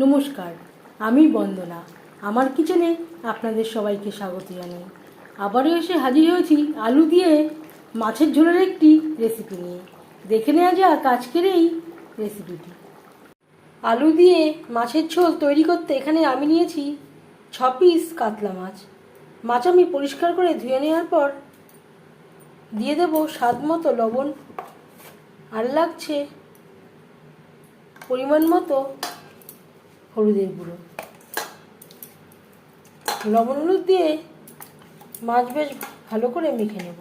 নমস্কার, আমি বন্দনা। আমার কিচেনে আপনাদের সবাইকে স্বাগত জানাই। আবারও এসে হাজির হয়েছি আলু দিয়ে মাছের ঝোলের একটি রেসিপি নিয়ে। দেখে নেওয়া যাক আজকের এই রেসিপিটি আলু দিয়ে মাছের ঝোল তৈরি করতে এখানে আমি নিয়েছি ছ পিস কাতলা মাছ। মাছ আমি পরিষ্কার করে ধুয়ে নেওয়ার পর দিয়ে দেবো স্বাদ মতো লবণ। আর লাগছে পরিমাণ মতো হলুদের গুঁড়ো। লবণ হলুদ দিয়ে মাছ বেশ ভালো করে মেখে নেব।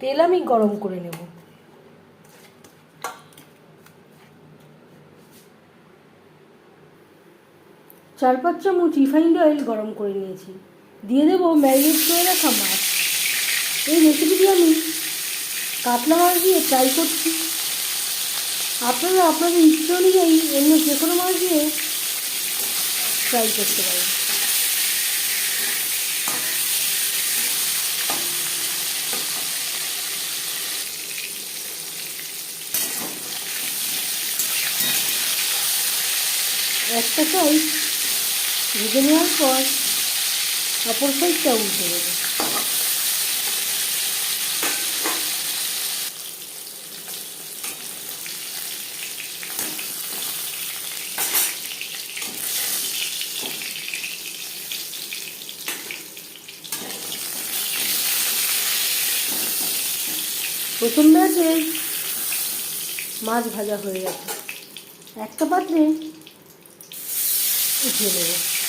তেল আমি গরম করে নেব। চার পাঁচ চামচ রিফাইন্ড অয়েল গরম করে নিয়েছি। দিয়ে দেবো ম্যারিনেট করে রাখা মাছ। এই রেসিপিটি আমি কাতলা মাছ দিয়ে ট্রাই করছি। আপনারা আপনাদের ইচ্ছে অনুযায়ী অন্য যে কোনো মাছ দিয়ে ট্রাই করতে পারেন। একটা সাইড ভেজে নেওয়ার পর অপর সাইডটা উল্টে দেবো প্রথম ব্যাচে মাছ ভাজা হয়ে গেছে। একটা পাত্রে উঠিয়ে নেব।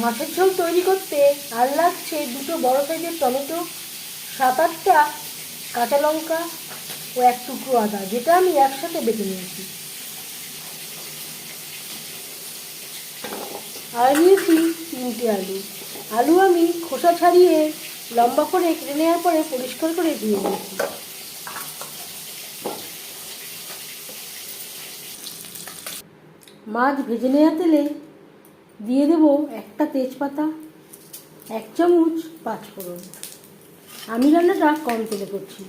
মাছের ঝোল তৈরি করতে আর লাগছে দুটো বড় সাইজের টমেটো, সাত আটটা কাঁচা লঙ্কা ও এক টুকরো আদা, যেটা আমি একসাথে বেটে নিয়েছি। আর নিয়েছি তিনটে আলু। আলু আমি খোসা ছাড়িয়ে লম্বা করে কেটে নেওয়ার পরে পরিষ্কার করে ধুয়ে নিয়েছি। মাছ ভেজে নেওয়া তেলে দিয়ে দেব একটা তেজপাতা, এক চামচ পাঁচফোড়ন। আমি রান্নাটা কম তেলে করছি।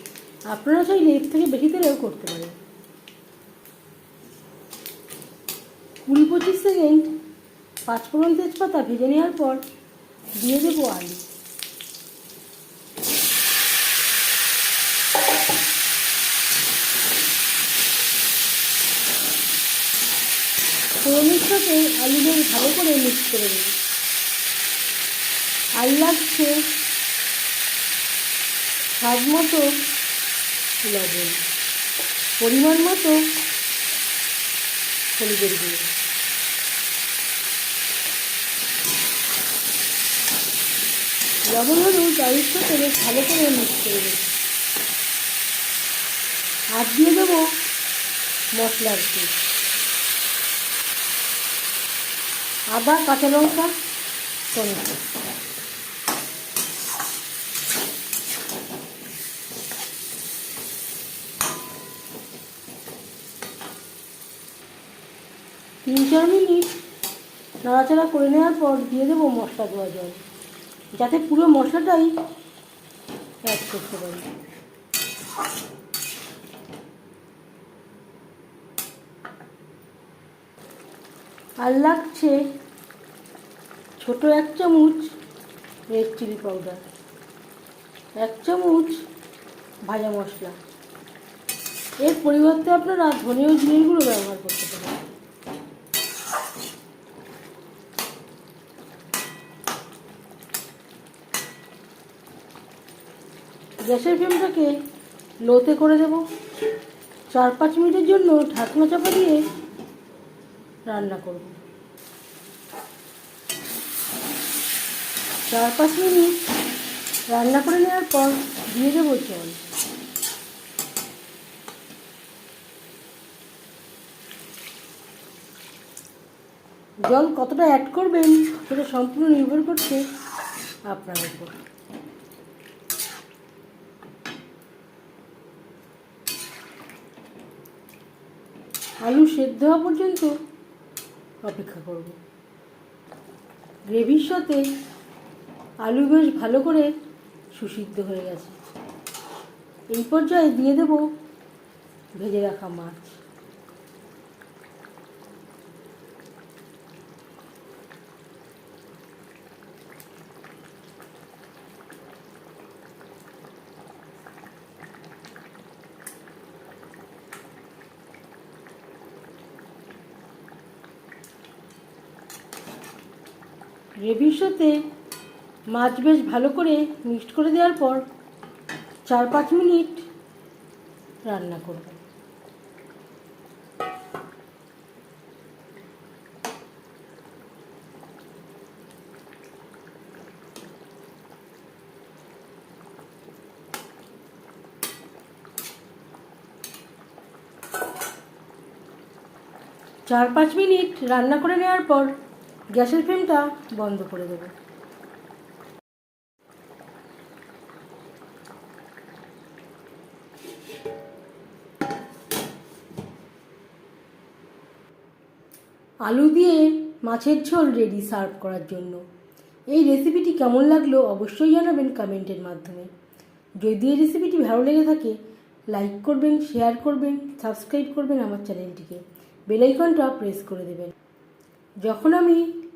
আপনারা চাইলে এর থেকে বেশি তেলেও করতে পারেন। কুড়ি পঁচিশ সেকেন্ড পাঁচফোড়ন তেজপাতা ভেজে নেওয়ার পর দিয়ে দেবো আলু। ফোড়নের সাথে আলু বেশ ভালো করে মিক্স করে দেবো আর লাগছে স্বাদ মতো লবণ। পরিমাণ মতো হলুদের গুঁড়ো। লবণ হলুদ সাথে বেশ ভালো করে মিক্স করে দেবো আর দিয়ে দেবো মশলার তেল আদা, কাঁচা লঙ্কা তিন, চার মিনিট নাড়াচাড়া করে নেওয়ার পর দিয়ে দেবো মশলা দেওয়া জল, যাতে পুরো মশলাটাই অ্যাড করতে পারি। আর লাগছে ছোট এক চামচ রেড চিলি পাউডার এক চামচ ভাজা মশলা। এর পরিবর্তে আপনারা ধনে জিনিসগুলো ব্যবহার করতে পারেন। গ্যাসের ফ্লেমটাকে লোতে করে দেব। চার পাঁচ মিনিটের জন্য ঢাকনা চাপা দিয়ে রান্না করব। চার পাঁচ মিনিট রান্না করে নেওয়ার পর দিয়ে দেবো জল। জল কতটা অ্যাড করবেন, সেটা সম্পূর্ণ নির্ভর করছে আপনার উপর। আলু সেদ্ধ হওয়া পর্যন্ত অপেক্ষা করব। গ্রেভির সাথে আলু বেশ ভালো করে সুসিদ্ধ হয়ে গেছে। এই পর্যায়ে দিয়ে দেব ভেজে রাখা মাছ। গ্রেভির সাথে মাছ বেশ ভালো করে মিক্সড করে দেওয়ার পর চার পাঁচ মিনিট রান্না করব। চার পাঁচ মিনিট রান্না করে নেওয়ার পর গ্যাসের ফ্লেমটা বন্ধ করে দেবো। আলু দিয়ে মাছের ঝোল রেডি সার্ভ করার জন্য। এই রেসিপিটি কেমন লাগল অবশ্যই জানাবেন কমেন্টের মাধ্যমে। যদি এই রেসিপিটি ভালো লেগে থাকে লাইক করবেন শেয়ার করবেন সাবস্ক্রাইব করবেন আমার চ্যানেলটিকে বেলাইকনটা প্রেস করে দেবেন। যখন আমি